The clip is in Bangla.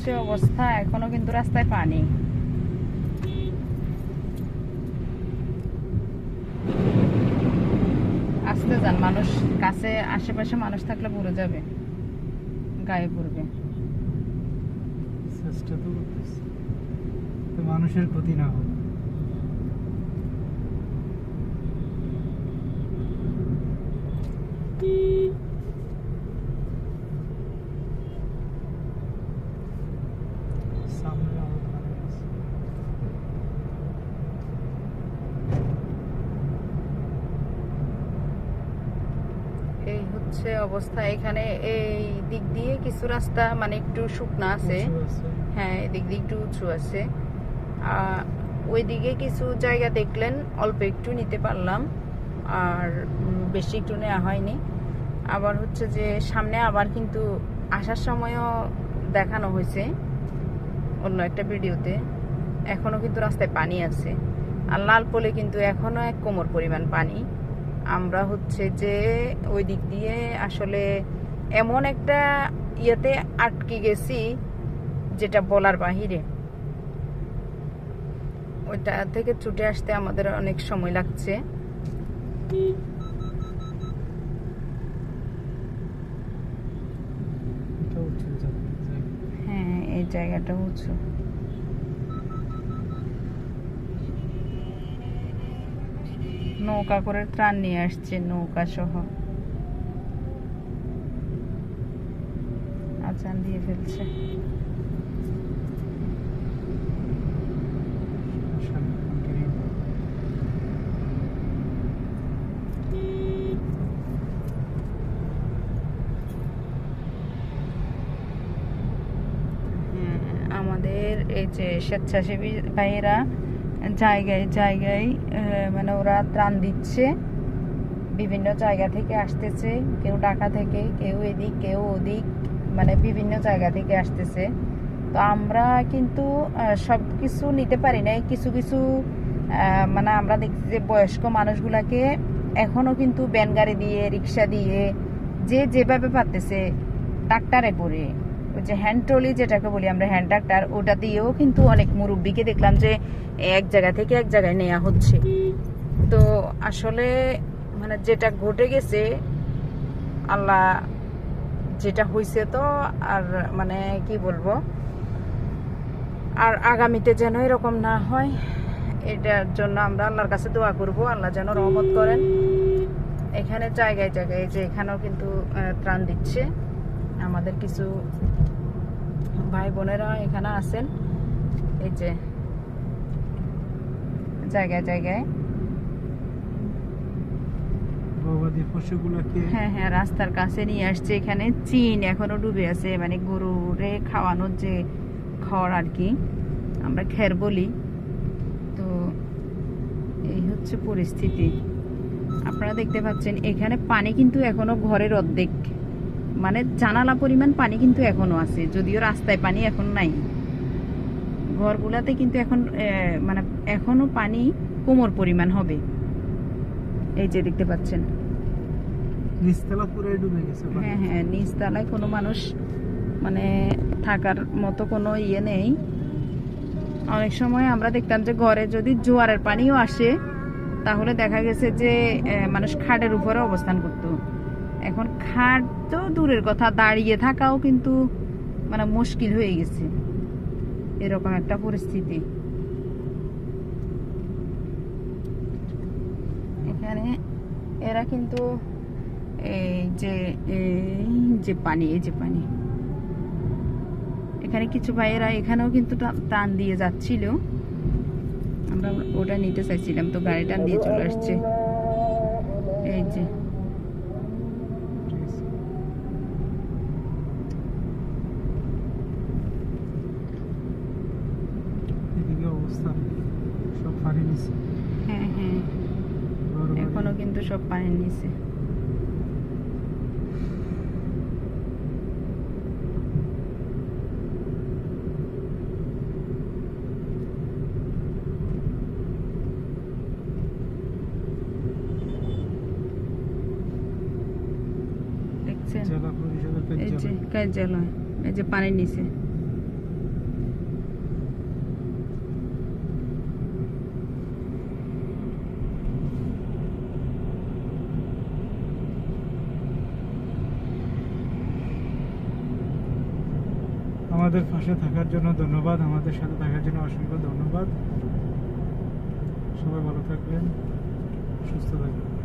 হচ্ছে অবস্থা, এখনও কিন্তু রাস্তায় পানি। আসতে যান, মানুষ কাছে, আশেপাশে মানুষ থাকলে পড়ে যাবে, গায়ে পড়বে। মানুষের ক্ষতি না হয় সামনে আরও পানি আছে। এই হচ্ছে অবস্থা এখানে। এই দিক দিয়ে কিছু রাস্তা মানে একটু শুকনো আছে। হ্যাঁ এদিক দিয়ে একটু উঁচু আছে। ওইদিকে কিছু জায়গা দেখলেন অল্প একটু নিতে পারলাম। আর বেশি একটু নেওয়া হয়নি। আবার হচ্ছে যে সামনে আবার কিন্তু আসার সময়ও দেখানো হয়েছে অন্য একটা ভিডিওতে। এখনও কিন্তু রাস্তায় পানি আছে। আর লাল পোলে কিন্তু এখনও এক কোমর পরিমাণ পানি। আমরা হচ্ছে যে ওই দিক দিয়ে আসলে এমন একটা ইয়েতে আটকে গেছি যেটা বলার বাহিরে। ওইটা থেকে ছুটে আসতে আমাদের অনেক সময় লাগছে। হ্যাঁ এই জায়গাটা উঁচু। নৌকা করে ত্রাণ নিয়ে আসছে নৌকা সহ আচান দিয়ে ফেলছে। হ্যাঁ, আমাদের এই যে স্বেচ্ছাসেবী ভাইয়েরা জায়গায় জায়গায় মানে ওরা ত্রাণ দিচ্ছে। বিভিন্ন জায়গা থেকে আসতেছে, কেউ ঢাকা থেকে, কেউ এদিক, কেউ ওদিক মানে বিভিন্ন জায়গা থেকে আসতেছে। তো আমরা কিন্তু সব কিছু নিতে পারি না কিছু কিছু মানে আমরা দেখছি যে বয়স্ক মানুষগুলাকে এখনও কিন্তু ব্যান গাড়ি দিয়ে, রিক্সা দিয়ে, যে যেভাবে পারতেছে, ট্রাক্টারে করে। ওই যে হ্যান্ড ট্রলি যেটাকে বলি আমরা হ্যান্ড ট্রাক্টার ওটা দিয়েও কিন্তু অনেক মুরব্বীকে দেখলাম যে এক জায়গা থেকে এক জায়গায় নেওয়া হচ্ছে। তো আসলে মানে যেটা ঘটে গেছে, আল্লাহ যেটা হয়েছে তো, আর মানে কি বলব, আর আগামীতে যেন এরকম না হয়, এটার জন্য আমরা আল্লাহর কাছে দোয়া করব, আল্লাহ যেন রহমত করেন। এখানে জায়গায় জায়গায় যে এখানেও কিন্তু ত্রাণ দিচ্ছে। আমাদের কিছু ভাই বোনেরা এখানে আছেন। এই যে জায়গায় জায়গায়। গবাদি পশুগুলোকে হ্যাঁ হ্যাঁ রাস্তার কাছে নিয়ে আসছে এখানে। চীন এখনও ডুবে আছে মানে গরুরে খাওয়ানোর যে খড় আর কি আমরা খের বলি। তো এই হচ্ছে পরিস্থিতি। আপনারা দেখতে পাচ্ছেন এখানে পানি কিন্তু এখনও ঘরের অর্ধেক। মানে জানালা পরিমাণ পানি কিন্তু এখনও আছে যদিও রাস্তায় পানি এখন নাই। ঘরগুলাতে কিন্তু এখন মানে এখনও পানি কোমর পরিমাণ হবে। এই যে দেখতে পাচ্ছেন। নিচতলা পুরো ডুবে গেছে হ্যাঁ হ্যাঁ নিচতলায় কোনো মানুষ মানে থাকার মতো কোনো ইয়ে নেই। অনেক সময় আমরা দেখতাম যে ঘরে যদি জোয়ারের পানিও আসে তাহলে দেখা গেছে যে মানুষ খাটের উপরে অবস্থান করত। এখন খাট তো দূরের কথা, দাঁড়িয়ে থাকাও কিন্তু মানে মুশকিল হয়ে গেছে। এরকম একটা পরিস্থিতি। এখানে এরা কিন্তু এই যে, এই পানি, এই যে পানি। এখানে কিছু ভাইয়েরা এখানেও কিন্তু টান দিয়ে যাচ্ছিল। আমরা ওটা নিতে চাইছিলাম, তো গাড়ি টান দিয়ে চলে আসছে। এই যে ঠিক আছে। এদিকে অবস্থা। সব পানি নিচে হ্যাঁ হ্যাঁ। এখনও কিন্তু সব পানির নিচে এই যে কার্যালয় কার্যালয় এই যে পানির নিচে আমাদের পাশে থাকার জন্য ধন্যবাদ, আমাদের সাথে থাকার জন্য অসংখ্য ধন্যবাদ। সবাই ভালো থাকবেন, সুস্থ থাকবেন।